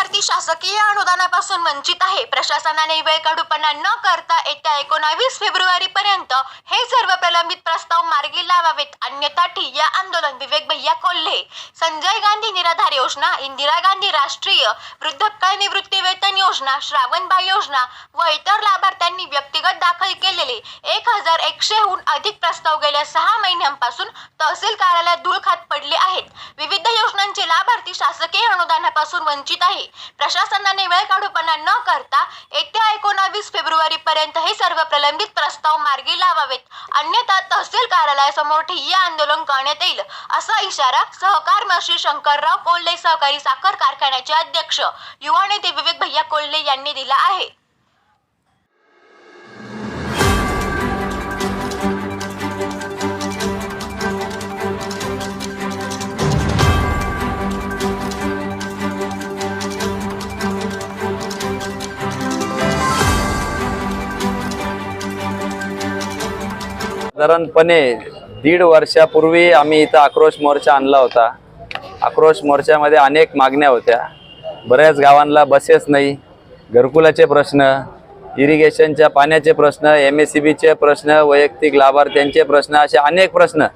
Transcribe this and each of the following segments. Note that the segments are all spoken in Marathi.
विद्यार्थी शासकीय अनुदानापासून वंचित आहे. प्रशासनाने वेळ काढूपणा न करता येत्या एकोणावीस फेब्रुवारी पर्यंत हे सर्व प्रलंबित प्रस्ताव मार्गी लावावेत. अन्यथा ठिय्या आंदोलन विवेक भैया कोल्हे संजय गांधी निराधार योजना इंदिरा गांधी राष्ट्रीय वृद्धकाळ निवृत्ती वेतन योजना श्रावणबाई योजना व इतर लाभार्थ्यांनी व्यक्तिगत दाखल केलेले एक हजार एकशेहून अधिक प्रस्ताव गेल्या सहा महिन्यांपासून तहसील कार्यालयात धूळ खात पडले आहेत. विविध योजनांचे लाभार्थी शासकीय अनुदानापासून वंचित आहे. प्रशासनाने वेळ काढूपणा न करता येत्या एकोणावीस फेब्रुवारी पर्यंत हे सर्व प्रलंबित प्रस्ताव मार्गी लावावेत. अन्यथा तहसील कार्यालयासमोर ठिय्या आंदोलन करण्यात येईल असा इशारा सहकार मंत्री शंकरराव कोल्हे सहकारी साखर कारखान्याचे अध्यक्ष युवा नेते विवेक भैया कोल्हे यांनी दिला आहे. साधारणपणे दीड वर्षापूर्वी आम्ही इथं आक्रोश मोर्चा आणला होता. आक्रोश मोर्चामध्ये अनेक मागण्या होत्या. बऱ्याच गावांना बसेस नाही घरकुलाचे प्रश्न इरिगेशनच्या पाण्याचे प्रश्न एम एस सी बीचे प्रश्न वैयक्तिक लाभार्थ्यांचे प्रश्न असे अनेक प्रश्न.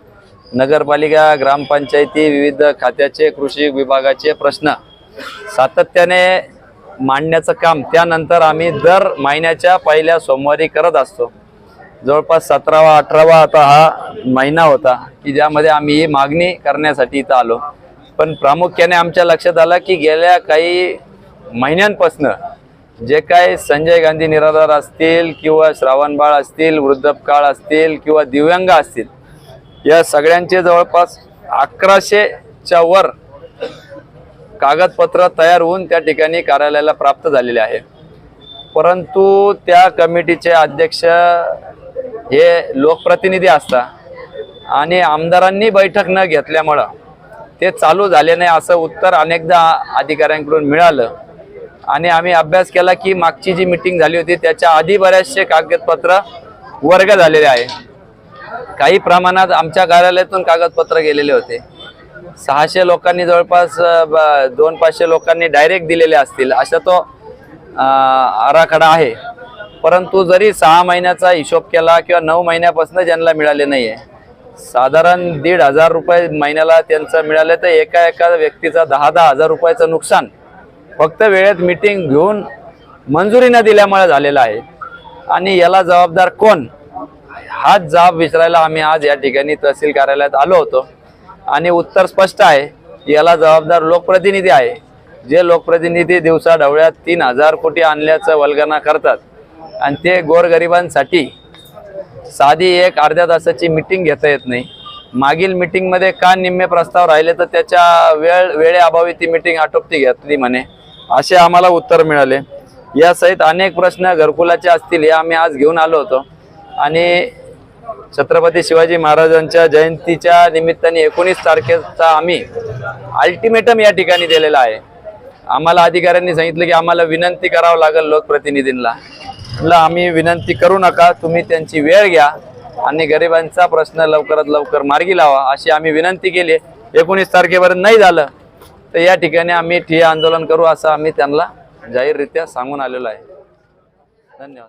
नगरपालिका ग्रामपंचायती विविध खात्याचे कृषी विभागाचे प्रश्न. सातत्याने मांडण्याचं काम त्यानंतर आम्ही दर महिन्याच्या पहिल्या सोमवारी करत असतो. जवळपास सतरावा अठरावा आता हा महिना होता की ज्यामध्ये आम्ही ही मागणी करण्यासाठी इथं आलो. पण प्रामुख्याने आमच्या लक्षात आलं की गेल्या काही महिन्यांपासनं जे काय संजय गांधी निराधार असतील किंवा श्रावणबाळ असतील वृद्धपकाळ असतील किंवा दिव्यांग असतील या सगळ्यांचे जवळपास अकराशेच्या वर कागदपत्र तयार होऊन त्या ठिकाणी कार्यालयाला प्राप्त झालेले आहे. परंतु त्या कमिटीचे अध्यक्ष हे लोकप्रतिनिधी असता. आणि आमदारांनी बैठक न घेतल्यामुळं ते चालू झाले नाही असं उत्तर अनेकदा अधिकाऱ्यांकडून मिळालं. आणि आम्ही अभ्यास केला की मागची जी मिटिंग झाली होती त्याच्या आधी बऱ्याचशे कागदपत्र वर्ग झालेले आहे. काही प्रमाणात आमच्या कार्यालयातून कागदपत्र गेलेले होते. सहाशे लोकांनी जवळपास ब- दोन पाचशे लोकांनी डायरेक्ट दिलेले असतील असा तो आराखडा आहे. परंतु जरी सहा महिन्याचा हिशोब केला किंवा नऊ महिन्यापासून ज्यांना मिळाले नाही आहे साधारण दीड हजार रुपये महिन्याला त्यांचं मिळालं तर एका एका व्यक्तीचा दहा दहा हजार रुपयाचं नुकसान फक्त वेळेत मिटिंग घेऊन मंजुरी न दिल्यामुळे झालेलं आहे. आणि याला जबाबदार कोण? हाच जाब विचारायला आम्ही आज या ठिकाणी तहसील कार्यालयात आलो होतो. आणि उत्तर स्पष्ट आहे याला जबाबदार लोकप्रतिनिधी आहे. जे लोकप्रतिनिधी दिवसा ढवळ्यात तीन हजार कोटी आणल्याचं वल्गना करतात आणि ते गोरगरिबांसाठी साधी एक अर्ध्या तासाची मिटिंग घेता येत नाही. मागील मिटिंगमध्ये का निम्मे प्रस्ताव राहिले तर त्याच्या वेळ वेळेअभावी ती मिटिंग आटोपती घेतली म्हणे. असे आम्हाला उत्तर मिळाले. यासहित अनेक प्रश्न घरकुलाचे असतील हे आम्ही आज घेऊन आलो होतो. आणि छत्रपती शिवाजी महाराजांच्या जयंतीच्या निमित्ताने एकोणीस तारखेचा आम्ही अल्टिमेटम या ठिकाणी दिलेला आहे. आम्हाला अधिकाऱ्यांनी सांगितलं की आम्हाला विनंती करावं लागेल लोकप्रतिनिधींना. ला आम्ही विनंती करू नका तुम्ही त्यांची वेळ घ्या आणि गरिबांचा प्रश्न लवकरात लवकर मार्गी लावा अशी आम्ही विनंती केली. एकोणीस तारखेपर्यंत नाही झालं तर या ठिकाणी आम्ही ठिय्या आंदोलन करू असं आम्ही त्यांना जाहीररित्या सांगून आलेलो आहे. धन्यवाद.